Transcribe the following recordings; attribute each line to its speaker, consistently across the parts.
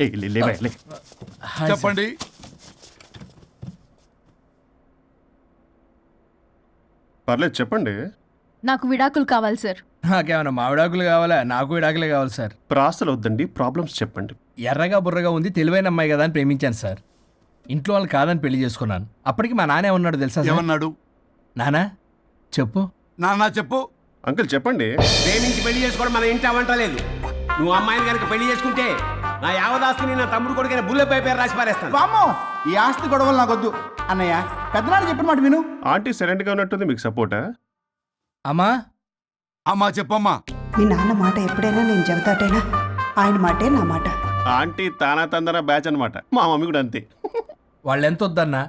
Speaker 1: లే, లే.
Speaker 2: చెప్పండి.
Speaker 1: పర్లేదు చెప్పండి.
Speaker 3: నాకు విడాకులు కావాలి సార్.
Speaker 4: నాకేమన్నా మామిడాకులు కావాలా? నాకు విడాకులే కావాలి సార్.
Speaker 1: ప్రాసలు వద్దండి ప్రాబ్లమ్స్ చెప్పండి.
Speaker 4: ఎర్రగా బుర్రగా ఉంది తెలివైన అమ్మాయి కదా అని ప్రేమించాను సార్. ఇంట్లో వాళ్ళు కాదని పెళ్ళి చేసుకున్నాను. అప్పటికి మా నాన్న ఉన్నాడు తెలుసా సార్?
Speaker 2: ఏమన్నాడు?
Speaker 4: నానా చెప్పు.
Speaker 2: నాన్న చెప్పు.
Speaker 1: అంకుల్ చెప్పండి.
Speaker 5: ప్రేమించి పెళ్ళి చేసుకోవడం మన ఇంటి వంట లేదు నువ్వు అమ్మాయిని కనుక పెళ్ళి చేసుకుంటే నా యావదాస్తిని నా తమ్ముడు కొడుకైన బుల్లెపై పేరు రాసి పారేస్తాను.
Speaker 6: వామ్మో ఈ ఆస్తి గొడవలు నాకొద్దు. అన్నయ్య పెద్దనాడు చెప్పిన మాట విను.
Speaker 1: ఆంటీ సైలెంట్గా ఉన్నట్టుంది మీకు సపోర్టా?
Speaker 4: అమ్మా.
Speaker 2: అమ్మా చెప్పమ్మా.
Speaker 7: మీ నాన్న మాట ఎప్పుడైనా నేను చెబుతాటేనా? ఆయన మాటే నా మాట.
Speaker 1: ఆంటీ తానా తందన బ్యాచ్ అన్నమాట. మా మమ్మీ కూడా అంతే.
Speaker 4: వాళ్ళు ఎంత వద్దన్నా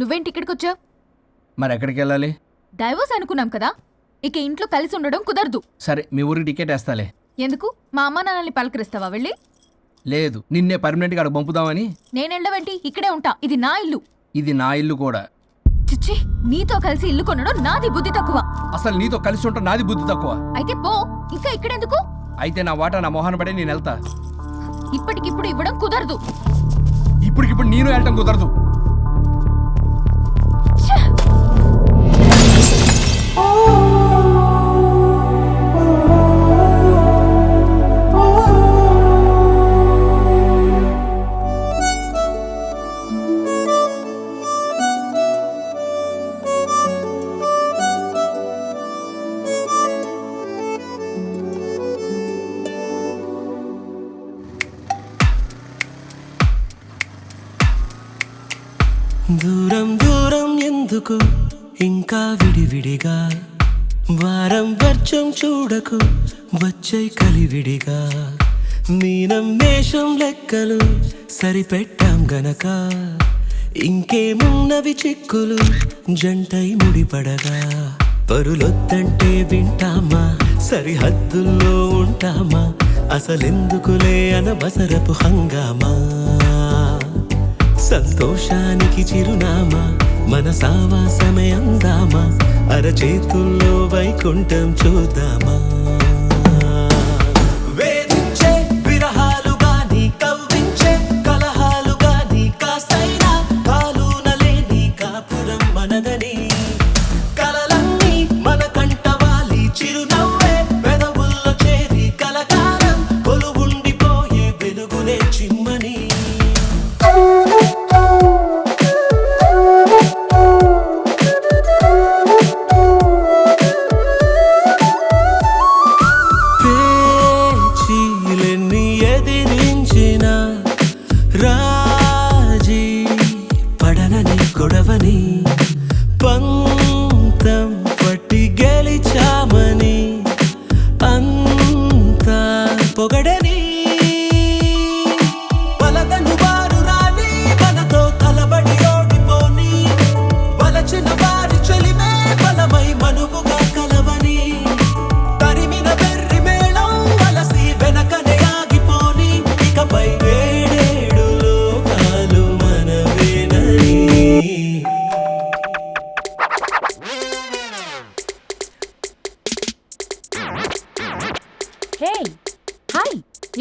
Speaker 3: నువ్వేంటి ఇక్కడికి వచ్చావు
Speaker 4: మరి ఎక్కడికి వెళ్ళాలి
Speaker 3: డైవోర్స్ అనుకున్నాం కదా. ఇక ఇంట్లో కలిసి ఉండడం కుదరదు.
Speaker 4: సరే మీ ఊరికి టికెట్ వేస్తాలే.
Speaker 3: ఎందుకు? మా అమ్మ నాన్నల్ని పలకరిస్తావా వెళ్ళి?
Speaker 4: లేదు నిన్నే పర్మనెంట్గా అక్కడ పంపుదామని.
Speaker 3: నేనెళ్ళవేంటి ఇక్కడే ఉంటా. ఇది నా ఇల్లు.
Speaker 4: ఇది నా ఇల్లు కూడా.
Speaker 3: చిచ్చి నీతో కలిసి ఇల్లు కొనడం నాది బుద్ధి తక్కువ.
Speaker 4: అసలు నీతో కలిసి ఉంటా నాది బుద్ధి తక్కువ.
Speaker 3: అయితే పో ఇంకా ఇక్కడెందుకు?
Speaker 4: అయితే నా వాటా నా మొహాన పడే నేను వెళ్తా.
Speaker 3: ఇప్పటికిప్పుడు ఇవ్వడం కుదరదు.
Speaker 4: ఇప్పటికిప్పుడు నేను వెళ్ళటం కుదరదు.
Speaker 8: ദൂരം ദൂരം എന്തുക്കും ఇంకా విడివిడిగా. వారం వర్చం చూడకు వచ్చై కలివిడిగా. మీనం మేషం లెక్కలు సరిపెట్టాం గనక. ఇంకేమున్నవి చిక్కులు జంటై ముడిపడగా. పరులొద్దంటే వింటామా సరిహద్దుల్లో ఉంటామా అసలెందుకులే అనవసరపు హంగామా. సంతోషానికి చిరునామా మన సావాసమే అందామా? అరచేతుల్లో వైకుంఠం చూద్దామా?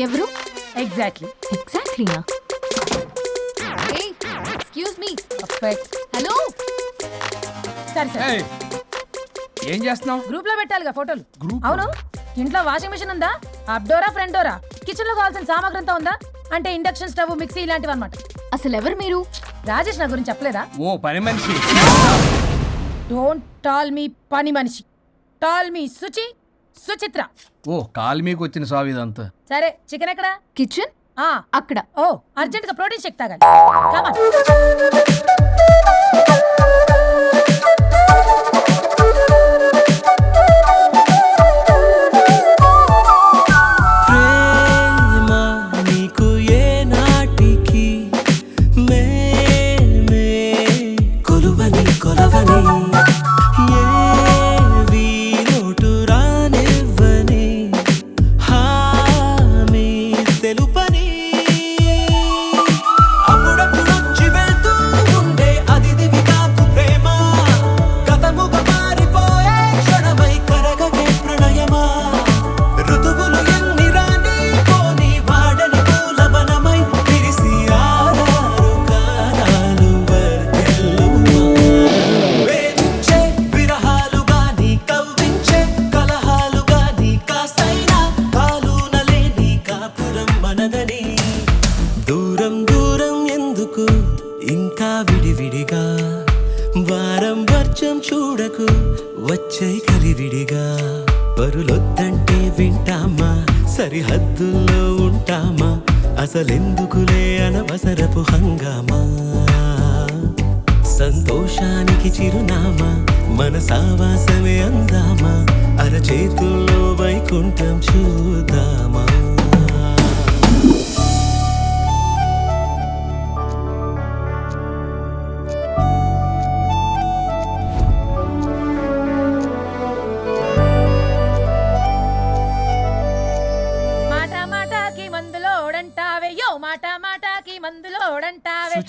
Speaker 3: ఎవరు? ఎగ్జాక్ట్లీ ఎగ్జాక్ట్లీనా ఎక్స్క్యూజ్ మీ హలో
Speaker 9: సరే సరే
Speaker 4: ఏయ్, ఏం చేస్తున్నావు?
Speaker 9: గ్రూప్లో పెట్టాలిగా ఫోటోలు.
Speaker 4: గ్రూప్
Speaker 9: అవును. ఇంట్లో వాషింగ్ మిషన్ ఉందా? అప్డోరా ఫ్రంట్ డోరా కిచెన్లో కావాల్సిన సామాగ్రి అంతా ఉందా? అంటే ఇండక్షన్ స్టవ్ మిక్సీ ఇలాంటివి అనమాట
Speaker 3: అసలు ఎవరు మీరు?
Speaker 9: రాజేష్ నా గురించి చెప్పలేదా?
Speaker 4: ఓ పని మనిషి.
Speaker 9: డోంట్ టాల్ మీ పని మనిషి. టాల్ మీ సుచి. సుచిత్ర.
Speaker 4: ఓ కాలు మీకు వచ్చిన సాగు ఇదంతా.
Speaker 9: సరే చికెన్ ఎక్కడా?
Speaker 3: కిచెన్?
Speaker 9: ఆ.
Speaker 3: అక్కడ.
Speaker 9: ఓ అర్జెంట్గా ప్రోటీన్ షేక్ తాగాలి.
Speaker 8: వచ్చే కలివిడిగా పరులొద్దంటే వింటామా? సరిహద్దుల్లో ఉంటామా? అసలెందుకులే అనవసరపు హంగామా? సంతోషానికి చిరునామా? మన సావాసమే అందామా? అరచేతుల్లో వైకుంఠం చూద్దామా?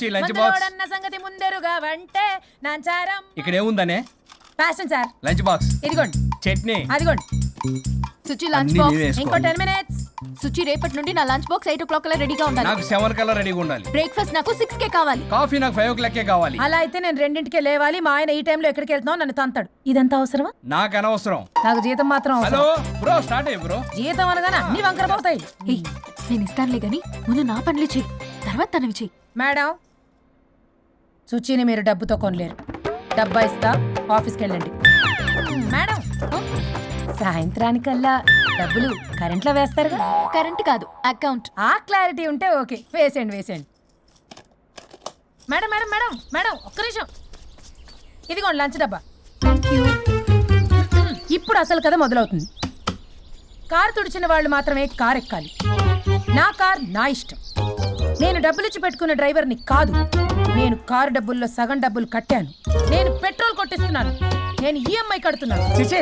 Speaker 4: Suchi, lunch box.
Speaker 9: మందులోడన్న సంగతి ముందెరుగా వంటే నాంచారం
Speaker 4: ఇక్కడ ఏముందనే
Speaker 9: ఫ్యాషన్ సార్
Speaker 4: లంచ్ బాక్స్.
Speaker 9: ఇదిగోండి.
Speaker 4: చట్నీ.
Speaker 9: అదిగోండి.
Speaker 3: సుచి లంచ్
Speaker 4: అన్నీ
Speaker 3: బాక్స్
Speaker 9: ఇంకో. Ten minutes.
Speaker 3: సుచి రేపటి నుండి నా lunch box eight o'clock అలా రెడీగా ఉండాలి.
Speaker 4: నాకు సెవెన్ కల్లా రెడీగా ఉండాలి.
Speaker 3: బ్రేక్ఫాస్ట్ నాకు సిక్స్ కే కావాలి.
Speaker 4: కాఫీ నాకు ఫైవ్ ఓ క్లాకే కావాలి.
Speaker 9: అలా అయితే నేను రెండింటికే లేవాలి. మా ఆయన ఈ టైంలో ఎక్కడికి వెళ్తున్నావు? నన్ను తంతాడు. ఇదంతా అవసరమా?
Speaker 4: నాకు అనవసరం.
Speaker 9: నాకు జీతం మాత్రం
Speaker 4: హలో
Speaker 9: అవసరం
Speaker 4: బ్రో స్టార్ట్ అయ్యి బ్రో.
Speaker 9: జీతం అనగానే అన్ని వంకర పోతాయి.
Speaker 3: ఏయ్, నేను ఇస్తానులే గాని ముందు నా పనులు చెయ్యి. తర్వాత తనవి చెయ్యి.
Speaker 9: మేడం సుచిని మీరు డబ్బుతో కొనలేరు. డబ్బా ఇస్తా ఆఫీస్కి వెళ్ళండి మేడం సాయంత్రానికల్లా డబ్బులు కరెంట్లో వేస్తారుగా?
Speaker 3: కరెంట్ కాదు అకౌంట్.
Speaker 9: ఆ క్లారిటీ ఉంటే ఓకే. వేసేయండి వేసేయండి. మేడం మేడం మేడం మేడం ఒక్క నిమిషం. ఇదిగోండి లంచ్ డబ్బా. ఇప్పుడు అసలు కథ మొదలవుతుంది. కారు తుడిచిన వాళ్ళు మాత్రమే కార్ ఎక్కాలి నా కార్ నా ఇష్టం. నేను డబ్బులు ఇచ్చి పెట్టుకున్న డ్రైవర్ని కాదు. నేను కారు డబ్బుల్లో సగం డబ్బులు కట్టాను. నేను పెట్రోల్ కొట్టిస్తున్నాను. నేను ఈఎంఐ కడుతున్నాను.
Speaker 4: చేసే